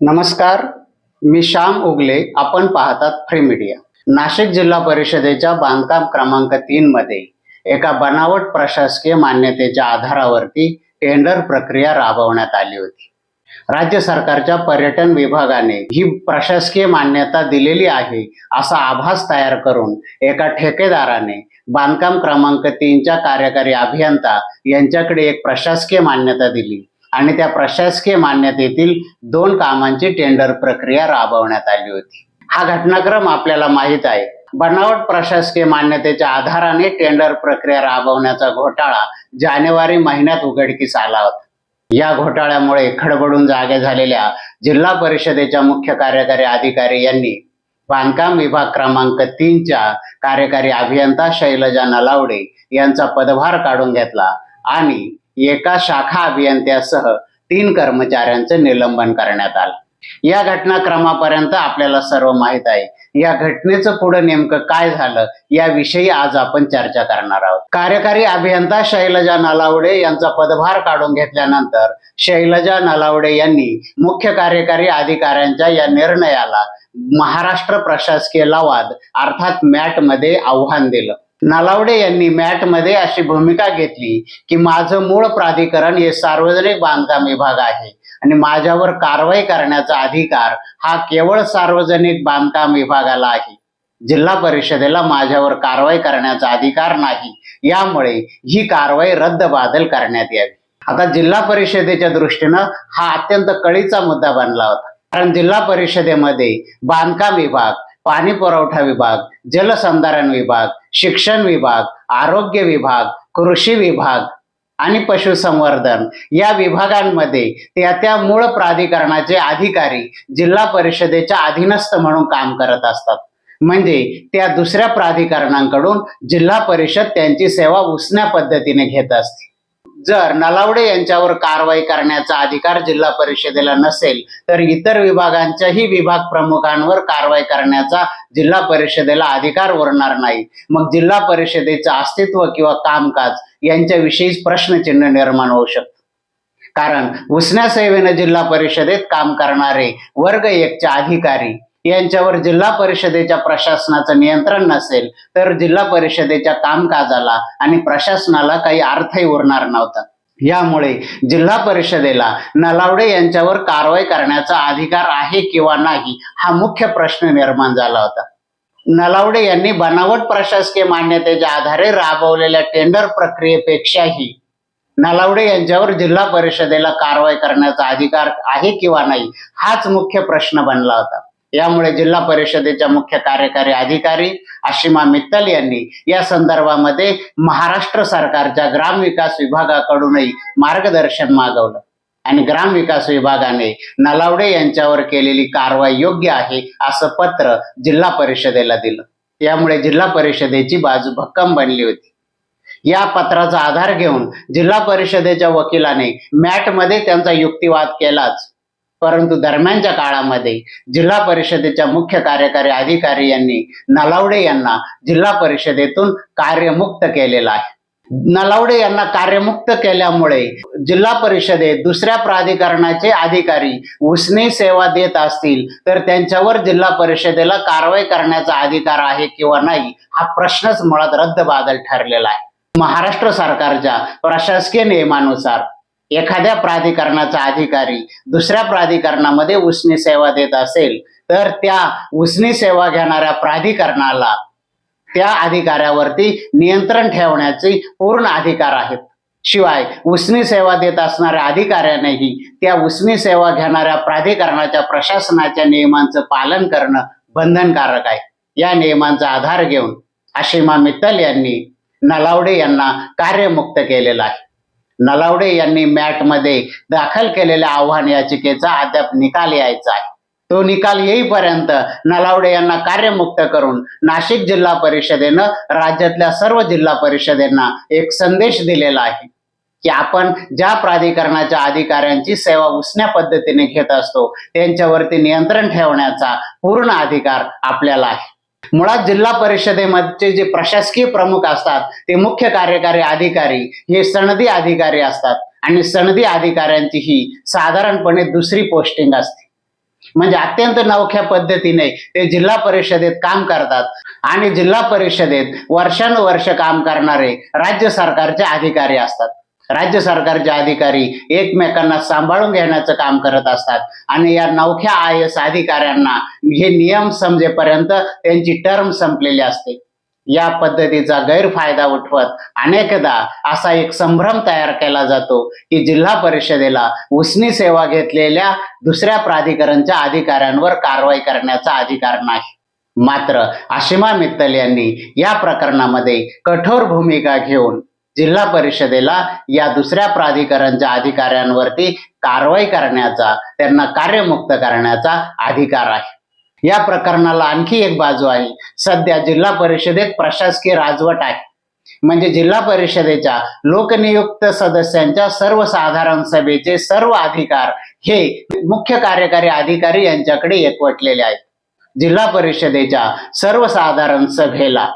नमस्कार मी श्याम उगले. आपण पाहतात फ्री मीडिया नाशिक जिल्हा परिषदेच्या बांधकाम क्रमांक तीन मध्ये एका बनावट प्रशासकीय मान्यतेच्या आधारावरती टेंडर प्रक्रिया राबवण्यात आली होती. राज्य सरकारच्या पर्यटन विभागाने ही प्रशासकीय मान्यता दिलेली आहे असा आभास तयार करून एका ठेकेदाराने बांधकाम क्रमांक तीनच्या कार्यकारी अभियंता यांच्याकडे एक प्रशासकीय मान्यता दिली. आणि त्या प्रशासकीय मान्यतेतील दोन कामांची टेंडर प्रक्रिया राबवण्यात आली होती. हा घटनाक्रम आपल्याला माहीत आहे. बनावट प्रशासकीय मान्यतेच्या आधाराने टेंडर प्रक्रिया राबवण्याचा घोटाळा जानेवारी महिन्यात उघडकीस आला होता. या घोटाळ्यामुळे खडबडून जागे झालेल्या जिल्हा परिषदेच्या मुख्य कार्यकारी अधिकारी यांनी बांधकाम विभाग क्रमांक तीनच्या कार्यकारी अभियंता शैलजा नलावडे यांचा पदभार काढून घेतला आणि एका शाखा अभियंत्यासह तीन कर्मचाऱ्यांचं निलंबन करण्यात आलं. या घटनाक्रमापर्यंत आपल्याला सर्व माहीत आहे. या घटनेचं पुढे नेमकं काय झालं याविषयी आज आपण चर्चा करणार आहोत. कार्यकारी अभियंता शैलजा नलावडे यांचा पदभार काढून घेतल्यानंतर शैलजा नलावडे यांनी मुख्य कार्यकारी अधिकाऱ्यांच्या या निर्णयाला महाराष्ट्र प्रशासकीय लवाद अर्थात मॅटमध्ये आव्हान दिलं. नालावडे यांनी मॅटमध्ये अशी भूमिका घेतली की माझं मूळ प्राधिकरण हे सार्वजनिक बांधकाम विभाग आहे आणि माझ्यावर कारवाई करण्याचा अधिकार हा केवळ सार्वजनिक बांधकाम विभागाला आहे. जिल्हा परिषदेला माझ्यावर कारवाई करण्याचा अधिकार नाही. यामुळे ही कारवाई रद्द बादल करण्यात यावी. आता जिल्हा परिषदेच्या दृष्टीनं हा अत्यंत कळीचा मुद्दा बनला होता. कारण जिल्हा परिषदेमध्ये बांधकाम विभाग पाणी पुरवठा विभाग जलसंधारण विभाग शिक्षण विभाग आरोग्य विभाग कृषी विभाग आणि पशुसंवर्धन या विभागांमध्ये त्या त्या मूळ प्राधिकरणाचे अधिकारी जिल्हा परिषदेच्या अधीनस्थ म्हणून काम करत असतात. म्हणजे त्या दुसऱ्या प्राधिकरणांकडून जिल्हा परिषद त्यांची सेवा उसण्या पद्धतीने घेत असते. जर नलावडे यांच्यावर कारवाई करण्याचा अधिकार जिल्हा परिषदेला नसेल तर इतर विभागांच्याही विभाग प्रमुखांवर कारवाई करण्याचा जिल्हा परिषदेला अधिकार उरणार नाही. मग जिल्हा परिषदेचं अस्तित्व किंवा कामकाज यांच्याविषयी प्रश्नचिन्ह निर्माण होऊ शकतं. कारण उसण्या सेवेनं जिल्हा परिषदेत काम करणारे वर्ग एकचे अधिकारी यांच्यावर जिल्हा परिषदेच्या प्रशासनाचं नियंत्रण नसेल तर जिल्हा परिषदेच्या कामकाजाला आणि प्रशासनाला काही अर्थही उरणार नव्हता. यामुळे जिल्हा परिषदेला नलावडे यांच्यावर कारवाई करण्याचा अधिकार आहे किंवा नाही हा मुख्य प्रश्न निर्माण झाला होता. नलावडे यांनी बनावट प्रशासकीय मान्यतेच्या आधारे राबवलेल्या टेंडर प्रक्रियेपेक्षाही नलावडे यांच्यावर जिल्हा परिषदेला कारवाई करण्याचा अधिकार आहे किंवा नाही हाच मुख्य प्रश्न बनला होता. यामुळे जिल्हा परिषदेच्या मुख्य कार्यकारी अधिकारी आशिमा मित्तल यांनी या संदर्भामध्ये महाराष्ट्र सरकारच्या ग्राम विकास विभागाकडूनही मार्गदर्शन मागवलं. आणि ग्रामविकास विभागाने नलावडे यांच्यावर केलेली कारवाई योग्य आहे असं पत्र जिल्हा परिषदेला दिलं. यामुळे जिल्हा परिषदेची बाजू भक्कम बनली होती. या पत्राचा आधार घेऊन जिल्हा परिषदेच्या वकिलाने मॅटमध्ये त्यांचा युक्तिवाद केलाच. परंतु दरम्यानच्या काळामध्ये जिल्हा परिषदेच्या मुख्य कार्यकारी अधिकारी यांनी नलावडे यांना जिल्हा परिषदेतून कार्यमुक्त केलेलं आहे. नलावडे यांना कार्यमुक्त केल्यामुळे जिल्हा परिषदेत दुसऱ्या प्राधिकरणाचे अधिकारी उसने सेवा देत असतील तर त्यांच्यावर जिल्हा परिषदेला कारवाई करण्याचा अधिकार आहे किंवा नाही हा प्रश्नच मुळात रद्द बादल ठरलेला आहे. महाराष्ट्र सरकारच्या प्रशासकीय नियमानुसार एखाद्या प्राधिकरणाचा अधिकारी दुसऱ्या प्राधिकरणामध्ये उसनी सेवा देत असेल तर त्या उसनी सेवा घेणाऱ्या प्राधिकरणाला त्या अधिकाऱ्यावरती नियंत्रण ठेवण्याचे पूर्ण अधिकार आहेत. शिवाय उसनी सेवा देत असणाऱ्या अधिकाऱ्यानेही त्या उसनी सेवा घेणाऱ्या प्राधिकरणाच्या प्रशासनाच्या नियमांचं पालन करणं बंधनकारक आहे. या नियमांचा आधार घेऊन आशिमा मित्तल यांनी नलावडे यांना कार्यमुक्त केलेलं आहे. नलावडे यांनी मॅटमध्ये दाखल केलेल्या आव्हान याचिकेचा अद्याप निकाल यायचा आहे. तो निकाल येईपर्यंत नलावडे यांना कार्यमुक्त करून नाशिक जिल्हा परिषदेनं राज्यातल्या सर्व जिल्हा परिषदेना एक संदेश दिलेला आहे की आपण ज्या प्राधिकरणाच्या अधिकाऱ्यांची सेवा उसण्या पद्धतीने घेत असतो त्यांच्यावरती नियंत्रण ठेवण्याचा पूर्ण अधिकार आपल्याला आहे. मुळात जिल्हा परिषदेमध्ये जे प्रशासकीय प्रमुख असतात ते मुख्य कार्यकारी अधिकारी हे सनदी अधिकारी असतात. आणि सनदी अधिकाऱ्यांची ही साधारणपणे दुसरी पोस्टिंग असते. म्हणजे अत्यंत नवख्या पद्धतीने ते जिल्हा परिषदेत काम करतात. आणि जिल्हा परिषदेत वर्षानुवर्ष काम करणारे राज्य सरकारचे अधिकारी असतात. राज्य सरकारचे अधिकारी एकमेकांना सांभाळून घेण्याचं काम करत असतात. आणि या नवख्या आय एस अधिकाऱ्यांना हे नियम समजेपर्यंत त्यांची टर्म संपलेली असते. या पद्धतीचा गैरफायदा उठवत अनेकदा असा एक संभ्रम तयार केला जातो की जिल्हा परिषदेला उसनी सेवा घेतलेल्या दुसऱ्या प्राधिकरणच्या अधिकाऱ्यांवर कारवाई करण्याचा अधिकार नाही. मात्र आशिमा मित्तल यांनी या प्रकरणामध्ये कठोर भूमिका घेऊन जिल्हा परिषदेला या दुसऱ्या प्राधिकरणच्या अधिकाऱ्यांवरती कारवाई करण्याचा त्यांना कार्यमुक्त करण्याचा अधिकार आहे. या प्रकरणाला आणखी एक बाजू आहे. सध्या जिल्हा परिषदेत प्रशासकीय राजवट आहे. म्हणजे जिल्हा परिषदेच्या लोकनियुक्त सदस्यांच्या सर्वसाधारण सभेचे सर्व अधिकार हे मुख्य कार्यकारी अधिकारी यांच्याकडे एकवटलेले आहेत. जिल्हा परिषदेच्या सर्वसाधारण सभेला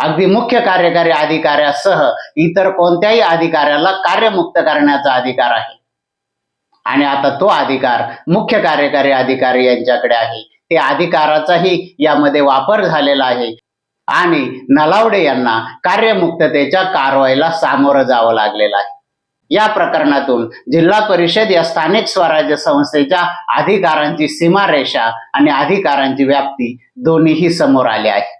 अगदी मुख्य कार्यकारी अधिकाऱ्यासह इतर कोणत्याही अधिकाऱ्याला कार्यमुक्त करण्याचा अधिकार आहे. आणि आता तो अधिकार मुख्य कार्यकारी अधिकारी यांच्याकडे आहे. ते अधिकाराचाही यामध्ये वापर झालेला आहे. आणि नलावडे यांना कार्यमुक्ततेच्या कारवाईला सामोरं जावं लागलेलं आहे. या प्रकरणातून जिल्हा परिषद या स्थानिक स्वराज्य संस्थेच्या अधिकारांची सीमारेषा आणि अधिकारांची व्याप्ती दोन्हीही समोर आली आहे.